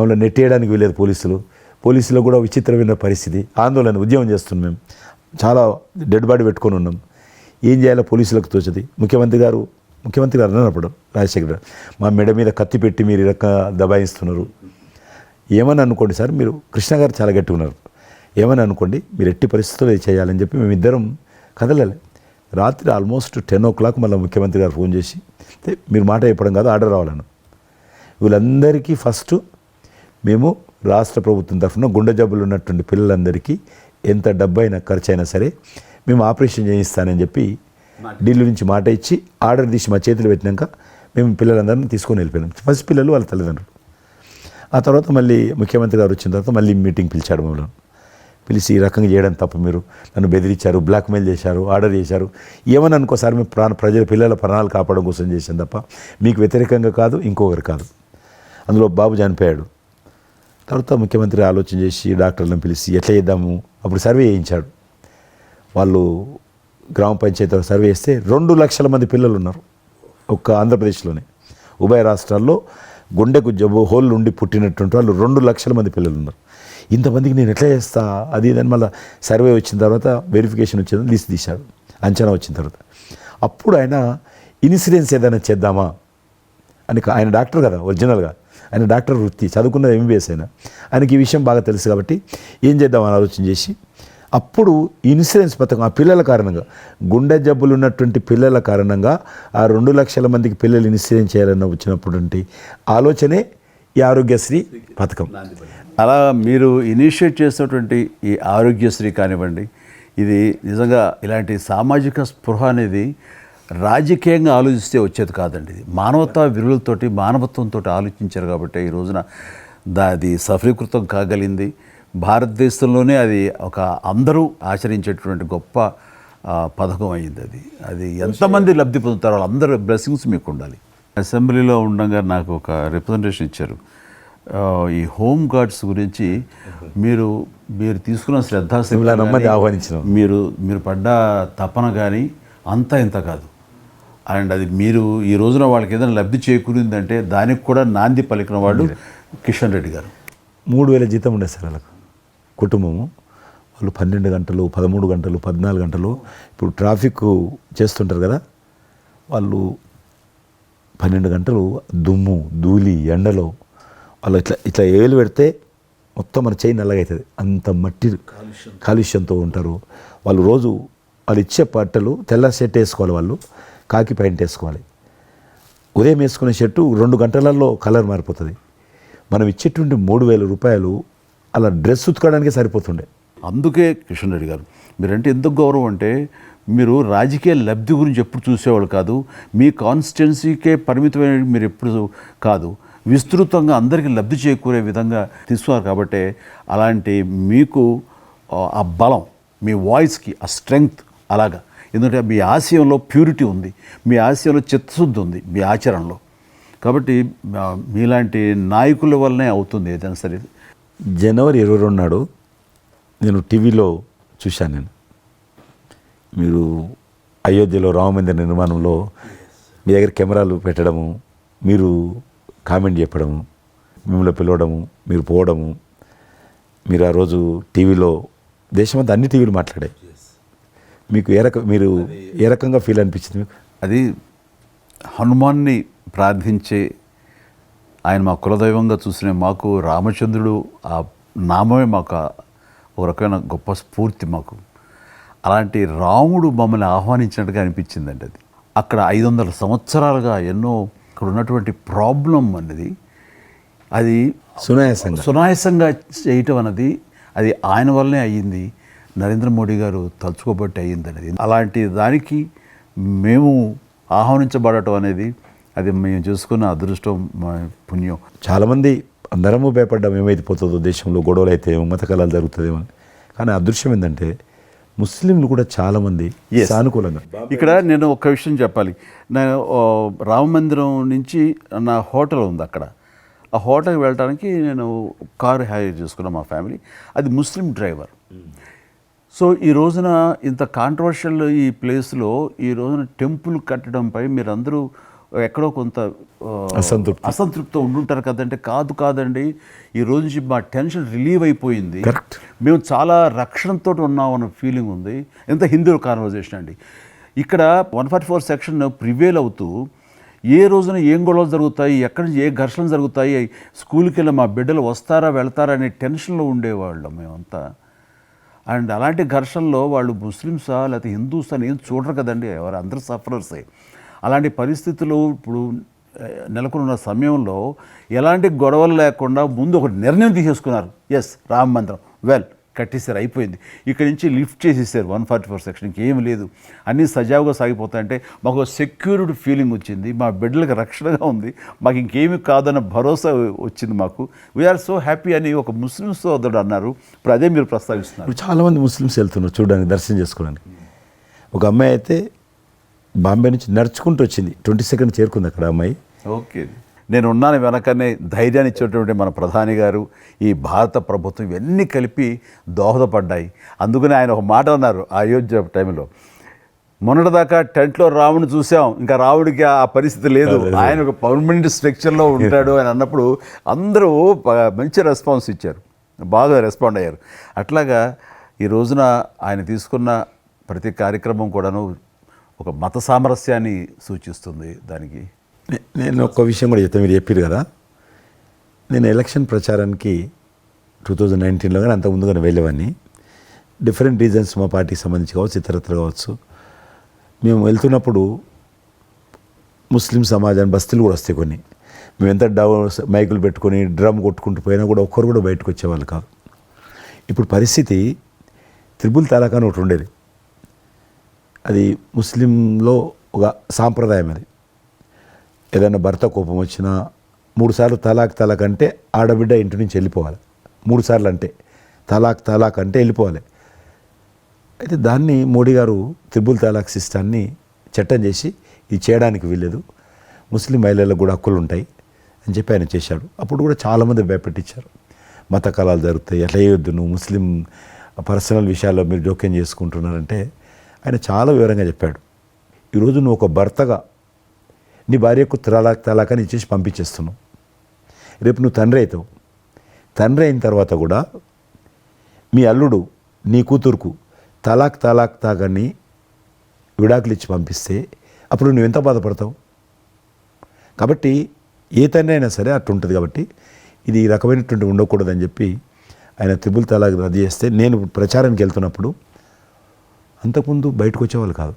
మమ్మల్ని నెట్టేయడానికి వెళ్ళేది పోలీసులు. పోలీసులో కూడా విచిత్రమైన పరిస్థితి. ఆందోళన ఉద్యమం చేస్తున్నాం మేము. చాలా డెడ్ బాడీ పెట్టుకొని ఉన్నాం. ఏం చేయాలో పోలీసులకు తోచది. ముఖ్యమంత్రి గారు ముఖ్యమంత్రి గారు అన్నప్పుడు రాజశేఖర్ గారు మా మెడ మీద కత్తి పెట్టి మీరు ఇరక దబాయిస్తున్నారు. ఏమని అనుకోండి సార్ మీరు కృష్ణ గారు చాలా గట్టి ఉన్నారు. ఏమని అనుకోండి మీరు ఎట్టి పరిస్థితుల్లో ఇది చేయాలని చెప్పి మేమిద్దరం కదలాలి. రాత్రి ఆల్మోస్ట్ టెన్ ఓ క్లాక్ మళ్ళీ ముఖ్యమంత్రి గారు ఫోన్ చేసి మీరు మాట చెప్పడం కాదు ఆర్డర్ రావాలను వీళ్ళందరికీ ఫస్ట్ మేము రాష్ట్ర ప్రభుత్వం తరఫున గుండె జబ్బులు ఉన్నటువంటి పిల్లలందరికీ ఎంత డబ్బు అయినా ఖర్చు అయినా సరే మేము ఆపరేషన్ చేయిస్తానని చెప్పి ఢిల్లీ నుంచి మాట ఇచ్చి ఆర్డర్ తీసి మా చేతులు పెట్టినాక మేము పిల్లలందరినీ తీసుకొని వెళ్ళిపోయినాం. ఫస్ట్ పిల్లలు వాళ్ళ తల్లిదండ్రులు. ఆ తర్వాత మళ్ళీ ముఖ్యమంత్రి గారు వచ్చిన తర్వాత మళ్ళీ మీటింగ్ పిలిచాడు మమ్మల్ని. పిలిచి ఈ రకంగా చేయడం తప్ప మీరు నన్ను బెదిరించారు బ్లాక్మెయిల్ చేశారు ఆర్డర్ చేశారు. ఏమని అనుకోసారి మేము ప్రాణ ప్రజల పిల్లల ప్రాణాలు కాపాడడం కోసం చేశాం తప్ప మీకు వ్యతిరేకంగా కాదు ఇంకొకరు కాదు. అందులో బాబు చనిపోయాడు. తర్వాత ముఖ్యమంత్రి ఆలోచన చేసి డాక్టర్లను పిలిచి ఎట్లా చేద్దాము? అప్పుడు సర్వే చేయించాడు. వాళ్ళు గ్రామ పంచాయతీ సర్వే చేస్తే రెండు లక్షల మంది పిల్లలు ఉన్నారు ఒక్క ఆంధ్రప్రదేశ్లోనే. ఉభయ రాష్ట్రాల్లో గుండెకు జబ్బు హోల్ ఉండి పుట్టినటువంటి వాళ్ళు రెండు లక్షల మంది పిల్లలు ఉన్నారు ఇంతమందికి నేను ఎట్లా చేస్తా? అది ఇదని మళ్ళీ సర్వే వచ్చిన తర్వాత వెరిఫికేషన్ వచ్చిన లిస్ట్ తీశాడు అంచనా వచ్చిన తర్వాత. అప్పుడు ఆయన ఇన్సూరెన్స్ ఏదైనా చేద్దామా? అని ఆయన డాక్టర్ కదా ఒరిజినల్గా. ఆయన డాక్టర్ వృత్తి చదువుకున్నది ఎంబీఎస్ అయినా. ఆయనకి ఈ విషయం బాగా తెలుసు కాబట్టి ఏం చేద్దామని ఆలోచన చేసి అప్పుడు ఇన్సూరెన్స్ పథకం ఆ పిల్లల కారణంగా గుండె జబ్బులు ఉన్నటువంటి పిల్లల కారణంగా ఆ రెండు లక్షల మందికి పిల్లలు ఇన్సూరెన్స్ చేయాలన్న వచ్చినటువంటి ఆలోచనే ఈ ఆరోగ్యశ్రీ పథకం. అలా మీరు ఇనిషియేట్ చేసినటువంటి ఈ ఆరోగ్యశ్రీ కానివ్వండి ఇది నిజంగా ఇలాంటి సామాజిక స్పృహ అనేది రాజకీయంగా ఆలోచిస్తే వచ్చేది కాదండి ఇది. మానవతా విలువలతోటి మానవత్వంతో ఆలోచించారు కాబట్టి ఈ రోజున దా అది సఫలీకృతం కాగలిగింది భారతదేశంలోనే అది ఒక అందరూ ఆచరించేటువంటి గొప్ప పథకం అయింది అది. అది ఎంతమంది లబ్ధి పొందుతారో వాళ్ళందరూ బ్లెస్సింగ్స్ మీకు ఉండాలి అసెంబ్లీలో ఉండగా నాకు ఒక రిప్రజెంటేషన్ ఇచ్చారు. ఈ హోమ్ గార్డ్స్ గురించి మీరు మీరు తీసుకున్న శ్రద్ధ. మీరు మీరు పడ్డ తపన కానీ అంతా ఇంత కాదు. అండ్ అది మీరు ఈ రోజున వాళ్ళకి ఏదైనా లబ్ధి చేకూరిందంటే దానికి కూడా నాంది పలికిన వాడు కిషన్ రెడ్డి గారు. మూడు వేల జీతం ఉండే సార్ వాళ్ళకు. కుటుంబము. వాళ్ళు పన్నెండు గంటలు పదమూడు గంటలు పద్నాలుగు గంటలు ఇప్పుడు ట్రాఫిక్ చేస్తుంటారు కదా. వాళ్ళు పన్నెండు గంటలు దుమ్ము ధూళి ఎండలో వాళ్ళు ఇట్లా ఇట్లా ఏలు పెడితే మొత్తం మన చేయి నల్లగా అవుతుంది అంత మట్టి కాలుష్యంతో ఉంటారు. వాళ్ళు రోజు వాళ్ళు ఇచ్చే బట్టలు తెల్ల షర్ట్ వేసుకోవాలి వాళ్ళు. కాకి ప్యాంట్ వేసుకోవాలి. ఉదయం వేసుకునే షర్టు రెండు గంటలలో కలర్ మారిపోతుంది. మనం ఇచ్చేటువంటి మూడు వేల రూపాయలు అలా డ్రెస్ ఉతకడానికే సరిపోతుండే. అందుకే కిషన్ రెడ్డి గారు మీరంటే ఎందుకు గౌరవం అంటే మీరు రాజకీయ లబ్ధి గురించి ఎప్పుడు చూసేవాళ్ళు కాదు మీ కాన్స్టిట్యున్సీకే పరిమితమైన మీరు ఎప్పుడు కాదు. విస్తృతంగా అందరికీ లబ్ధి చేకూరే విధంగా తీసుకున్నారు కాబట్టి అలాంటి మీకు ఆ, ఆ బలం మీ వాయిస్కి ఆ స్ట్రెంగ్త్ అలాగా ఎందుకంటే మీ ఆశయంలో ప్యూరిటీ ఉంది మీ ఆశయంలో చిత్తశుద్ధి ఉంది మీ ఆచరణలో. కాబట్టి మీలాంటి నాయకుల వల్లనే అవుతుంది ఏదైనా సరే. జనవరి ఇరవై రెండు నాడు నేను టీవీలో చూశాను నేను. మీరు అయోధ్యలో రామమందిర నిర్మాణంలో మీ దగ్గర కెమెరాలు పెట్టడము మీరు కామెంట్ చెప్పడము మిమ్మల్ని పిలవడము మీరు పోవడము మీరు ఆ రోజు టీవీలో దేశమంతా అన్ని టీవీలు మాట్లాడాయి. మీకు ఏ రకం మీరు ఏ రకంగా ఫీల్ అనిపించింది మీకు? అది హనుమాన్ని ప్రార్థించే ఆయన మా కులదైవంగా చూసిన మాకు రామచంద్రుడు ఆ నామమే మాకు ఒక రకమైన గొప్ప స్ఫూర్తి మాకు. అలాంటి రాముడు మమ్మల్ని ఆహ్వానించినట్టుగా అనిపించిందండి అది. అక్కడ ఐదు వందల సంవత్సరాలుగా ఎన్నో అక్కడ ఉన్నటువంటి ప్రాబ్లం అనేది అది సునాయాసంగా. సునాయాసంగా చేయటం అన్నది అది ఆయన వల్లనే అయ్యింది. నరేంద్ర మోడీ గారు తలుచుకోబట్టి అయ్యింది అనేది అలాంటి దానికి మేము ఆహ్వానించబడటం అనేది అది మేము చేసుకున్న అదృష్టం మా పుణ్యం. చాలామంది అందరము భయపడ్డాం ఏమైపోతుందో దేశంలో గొడవలు అయితే మత కళాలు జరుగుతుందేమో. కానీ అదృశ్యం ఏంటంటే ముస్లింలు కూడా చాలామంది. సానుకూలంగా ఇక్కడ నేను ఒక విషయం చెప్పాలి. నేను రామ మందిరం నుంచి నా హోటల్ ఉంది అక్కడ. ఆ హోటల్కి వెళ్ళడానికి నేను కారు హైర్ చేసుకున్నాను మా ఫ్యామిలీ. అది ముస్లిం డ్రైవర్. సో ఈ రోజున ఇంత కాంట్రవర్షియల్ ఈ ప్లేస్లో ఈ రోజున టెంపుల్ కట్టడంపై మీరందరూ ఎక్కడో కొంత అసంతృప్తి. అసంతృప్తితో ఉండుంటారు కదంటే కాదు కాదండి ఈ రోజు నుంచి మా టెన్షన్ రిలీవ్ అయిపోయింది. మేము చాలా రక్షణతో ఉన్నాం అన్న ఫీలింగ్ ఉంది. ఎంత హిందూ కాన్వర్జేషన్ అండి. ఇక్కడ one forty four section prevail అవుతూ ఏ రోజున ఏం గొడవలు జరుగుతాయి ఎక్కడి నుంచి ఏ ఘర్షణలు జరుగుతాయి స్కూల్కి వెళ్ళి మా బిడ్డలు వస్తారా వెళ్తారా అనే టెన్షన్లో ఉండేవాళ్ళం మేమంతా. అండ్ అలాంటి ఘర్షణలో వాళ్ళు ముస్లిమ్సా లేకపోతే హిందూస్ అని ఏం చూడరు కదండి. ఎవరు అందరూ సఫరర్సే. అలాంటి పరిస్థితులు ఇప్పుడు నెలకొన్న సమయంలో ఎలాంటి గొడవలు లేకుండా ముందు ఒక నిర్ణయం తీసేసుకున్నారు. ఎస్ రామ మందిరం వెల్ కట్టేసారు అయిపోయింది. ఇక్కడి నుంచి లిఫ్ట్ చేసేసారు వన్ ఫార్టీ ఫోర్ సెక్షన్ ఇంకేం లేదు. అన్నీ సజావుగా సాగిపోతాయంటే మాకు సెక్యూర్డ్ ఫీలింగ్ వచ్చింది. మా బిడ్డలకు రక్షణగా ఉంది. మాకు ఇంకేమీ కాదన్న భరోసా వచ్చింది మాకు. వీఆర్ సో హ్యాపీ అని ఒక ముస్లిం సోదరుడు అన్నారు. ఇప్పుడు అదే మీరు ప్రస్తావిస్తున్నారు. చాలామంది ముస్లిమ్స్ వెళ్తున్నారు చూడడానికి దర్శనం చేసుకోవడానికి. ఒక అమ్మాయి అయితే బాంబే నుంచి నడుచుకుంటూ వచ్చింది. ట్వంటీ సెకండ్ చేరుకుంది అక్కడ అమ్మాయి. ఓకే. నేను ఉన్నాను వెనకనే ధైర్యాన్ని ఇచ్చేటువంటి మన ప్రధాని గారు ఈ భారత ప్రభుత్వం ఇవన్నీ కలిపి దోహదపడ్డాయి. అందుకని ఆయన ఒక మాట అన్నారు ఆ అయోధ్య టైంలో. మొన్నటిదాకా టెంట్లో రాముని చూసాం ఇంకా రావుడికి ఆ పరిస్థితి లేదు. ఆయన ఒక పర్మనెంట్ స్ట్రక్చర్లో ఉంటాడు అని అన్నప్పుడు అందరూ మంచి రెస్పాన్స్ ఇచ్చారు. బాగా రెస్పాండ్ అయ్యారు. అట్లాగా ఈ రోజున ఆయన తీసుకున్న ప్రతి కార్యక్రమం కూడాను ఒక మత సామరస్యాన్ని సూచిస్తుంది దానికి. నేను ఒక విషయం కూడా చెప్తాను మీరు చెప్పారు కదా. నేను ఎలక్షన్ ప్రచారానికి టూ థౌజండ్ నైన్టీన్లో కానీ అంత ముందుగానే వెళ్ళేవాడిని. డిఫరెంట్ రీజన్స్ మా పార్టీకి సంబంధించి కావచ్చు ఇతరత్ర కావచ్చు. మేము వెళ్తున్నప్పుడు ముస్లిం సమాజాన్ని బస్తీలు కూడా వస్తాయి కొన్ని. మేము ఎంత డౌ మైకులు పెట్టుకొని డ్రమ్ కొట్టుకుంటూ పోయినా కూడా ఒక్కరు కూడా బయటకు వచ్చేవాళ్ళు కాదు. ఇప్పుడు పరిస్థితి త్రిబుల్ తలాక్ అని ఒకటి ఉండేది. అది ముస్లింలో ఒక సాంప్రదాయం అది. ఏదైనా భర్త కోపం వచ్చినా మూడు సార్లు తలాక్ తలాక్ అంటే ఆడబిడ్డ ఇంటి నుంచి వెళ్ళిపోవాలి. మూడుసార్లు అంటే తలాక్ తలాక్ అంటే వెళ్ళిపోవాలి. అయితే దాన్ని మోడీ గారు త్రిబుల్ తలాక్ సిస్టాన్ని చట్టం చేసి ఇది చేయడానికి వీల్లేదు. ముస్లిం మహిళలకు కూడా హక్కులు ఉంటాయి అని చెప్పి ఆయన చేశాడు. అప్పుడు కూడా చాలామంది భయపెట్టించారు. మత కళాలు జరుగుతాయి ఎట్లా చేయొద్దు నువ్వు ముస్లిం పర్సనల్ విషయాల్లో మీరు జోక్యం చేసుకుంటున్నారంటే ఆయన చాలా వివరంగా చెప్పాడు. ఈరోజు నువ్వు ఒక భర్తగా నీ భార్యకు తలాక్ తలాక్ అని ఇచ్చేసి పంపించేస్తున్నావు. రేపు నువ్వు తండ్రి అవుతావు. తండ్రి అయిన తర్వాత కూడా మీ అల్లుడు నీ కూతురుకు తలాక్ తలాక్ తాగని విడాకులు ఇచ్చి పంపిస్తే అప్పుడు నువ్వు ఎంత బాధపడతావు? కాబట్టి ఏ తండ్రి అయినా సరే అట్టుంటుంది ఉంటుంది కాబట్టి ఇది ఈ రకమైనటువంటి ఉండకూడదని చెప్పి ఆయన త్రిబుల్ తలాక్ రద్దు చేస్తే నేను ప్రచారానికి వెళ్తున్నప్పుడు అంతకుముందు బయటకు వచ్చేవాళ్ళు కాదు.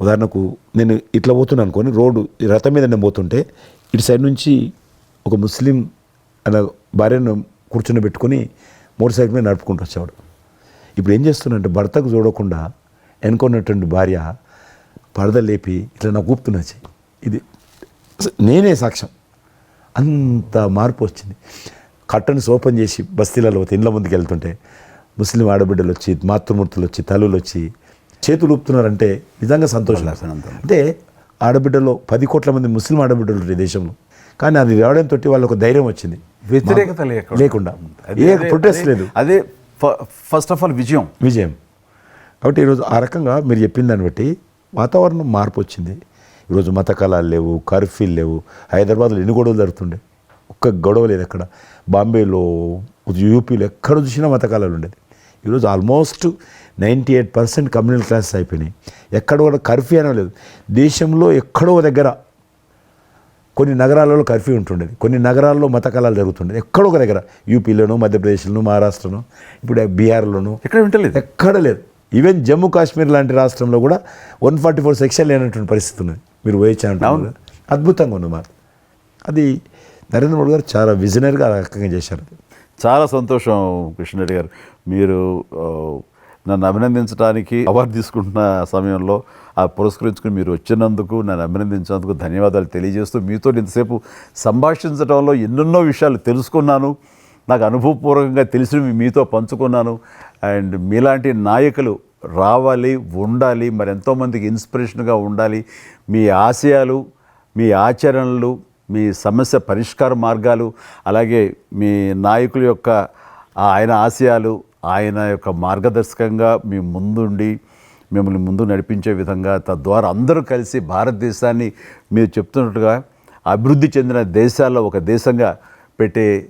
ఉదాహరణకు నేను ఇట్లా పోతున్నాను అనుకోని రోడ్డు ఈ రథం మీద నేను పోతుంటే ఇటు సైడ్ నుంచి ఒక ముస్లిం అలా భార్యను కూర్చుని పెట్టుకొని మోటార్ సైకిల్ మీద నడుపుకుంటూ వచ్చేవాడు. ఇప్పుడు ఏం చేస్తున్నంటే భర్తకు చూడకుండా ఎన్నుకున్నటువంటి భార్య పరద లేపి ఇట్లా నాకు ఊపుతున్నచ్చి ఇది నేనే సాక్ష్యం. అంత మార్పు వచ్చింది. కట్టన్స్ ఓపెన్ చేసి బస్తీలలో పోతే ఇండ్ల ముందుకు వెళ్తుంటే ముస్లిం ఆడబిడ్డలు వచ్చి మాతృమూర్తులు వచ్చి తల్లులు వచ్చి చేతులు ఊపుతున్నారంటే నిజంగా సంతోషం. అంటే ఆడబిడ్డలో పది కోట్ల మంది ముస్లిం ఆడబిడ్డలు ఉంటారు ఈ దేశంలో. కానీ అది రావడం తోటి వాళ్ళకు ధైర్యం వచ్చింది. వ్యతిరేకత లేకుండా. ఏ ప్రొటెస్ట్ లేదు. అదే ఫస్ట్ ఆఫ్ ఆల్ విజయం. విజయం. కాబట్టి ఈరోజు ఆ రకంగా మీరు చెప్పిన దాన్ని బట్టి వాతావరణం మార్పు వచ్చింది. ఈరోజు మత కళాలు లేవు కర్ఫ్యూలు లేవు. హైదరాబాద్లో ఎన్ని గొడవలు జరుగుతుండే? ఒక్క గొడవ లేదు అక్కడ బాంబేలో యూపీలో ఎక్కడ చూసినా మత కళాలు ఉండేది. ఈరోజు almost ninety eight percent communal classes అయిపోయినాయి. ఎక్కడ కూడా కర్ఫ్యూ అనే లేదు. దేశంలో ఎక్కడో దగ్గర కొన్ని నగరాలలో కర్ఫ్యూ ఉంటుండేది. కొన్ని నగరాల్లో మత కళాలు జరుగుతుండేది. ఎక్కడో ఒక దగ్గర యూపీలోను మధ్యప్రదేశ్లోను మహారాష్ట్రను ఇప్పుడు బీహార్లోను. ఎక్కడ వింటలేదు? ఎక్కడ లేదు. ఈవెన్ జమ్మూ కాశ్మీర్ లాంటి రాష్ట్రంలో కూడా వన్ ఫార్టీ ఫోర్ సెక్షన్ లేనటువంటి పరిస్థితి ఉన్నది. మీరు. కదా. అద్భుతంగా ఉంది మాట అది నరేంద్ర మోడీ గారు చాలా విజనరీగా రకంగా చేశారు. చాలా సంతోషం కృష్ణరెడ్డి గారు. మీరు నన్ను అభినందించడానికి అవార్డు తీసుకుంటున్న సమయంలో ఆ పురస్కరించుకుని మీరు వచ్చినందుకు నన్ను అభినందించినందుకు ధన్యవాదాలు తెలియజేస్తూ మీతో ఇంతసేపు సంభాషించడంలో ఎన్నెన్నో విషయాలు తెలుసుకున్నాను. నాకు అనుభవపూర్వకంగా తెలిసినవి మీతో పంచుకున్నాను. అండ్ మీలాంటి నాయకులు రావాలి ఉండాలి మరి ఎంతోమందికి ఇన్స్పిరేషన్గా ఉండాలి. మీ ఆశయాలు మీ ఆచరణలు మీ సమస్య పరిష్కార మార్గాలు అలాగే మీ నాయకుల యొక్క ఆయన ఆశయాలు ఆయన యొక్క మార్గదర్శకంగా మీ ముందుండి మిమ్మల్ని ముందు నడిపించే విధంగా తద్వారా అందరూ కలిసి భారతదేశాన్ని మీరు చెప్తున్నట్టుగా అభివృద్ధి చెందిన దేశాల్లో ఒక దేశంగా పెట్టే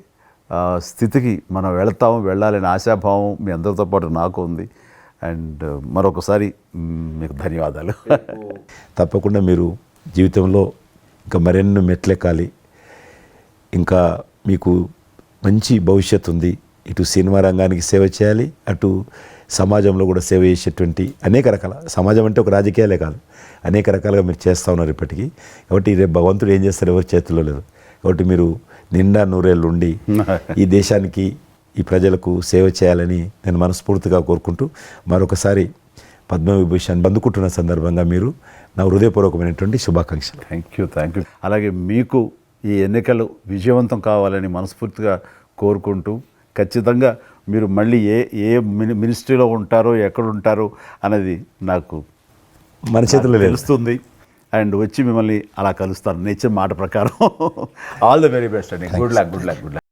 స్థితికి మనం వెళతాము వెళ్ళాలనే ఆశాభావం మీ అందరితో పాటు నాకు ఉంది. అండ్ మరొకసారి మీకు ధన్యవాదాలు. తప్పకుండా మీరు జీవితంలో ఇంకా మరెన్నో మెట్లెక్కాలి. ఇంకా మీకు మంచి భవిష్యత్తు ఉంది. ఇటు సినిమా రంగానికి సేవ చేయాలి అటు సమాజంలో కూడా సేవ చేసేటువంటి అనేక రకాల సమాజం అంటే ఒక రాజకీయాలే కాదు. అనేక రకాలుగా మీరు చేస్తూ ఉన్నారు ఇప్పటికీ. కాబట్టి రేపు భగవంతుడు ఏం చేస్తారు ఎవరి చేతుల్లో లేదు. కాబట్టి మీరు నిండా నూరేళ్ళు ఉండి ఈ దేశానికి ఈ ప్రజలకు సేవ చేయాలని నేను మనస్ఫూర్తిగా కోరుకుంటూ మరొకసారి పద్మవిభూషణ్ అందుకుంటున్న సందర్భంగా మీరు నా హృదయపూర్వకమైనటువంటి శుభాకాంక్షలు. థ్యాంక్ యూ థ్యాంక్ యూ అలాగే మీకు ఈ ఎన్నికలు విజయవంతం కావాలని మనస్ఫూర్తిగా కోరుకుంటూ ఖచ్చితంగా మీరు మళ్ళీ ఏ ఏ మిని మినిస్ట్రీలో ఉంటారో ఎక్కడ ఉంటారో అనేది నాకు మన చేతుల్లో లేదు. తెలుస్తుంది. అండ్ వచ్చి మిమ్మల్ని అలా కలుస్తాను. నేచర్ మాట ప్రకారం. ఆల్ ద వెరీ బెస్ట్ అండి. Good luck good luck good luck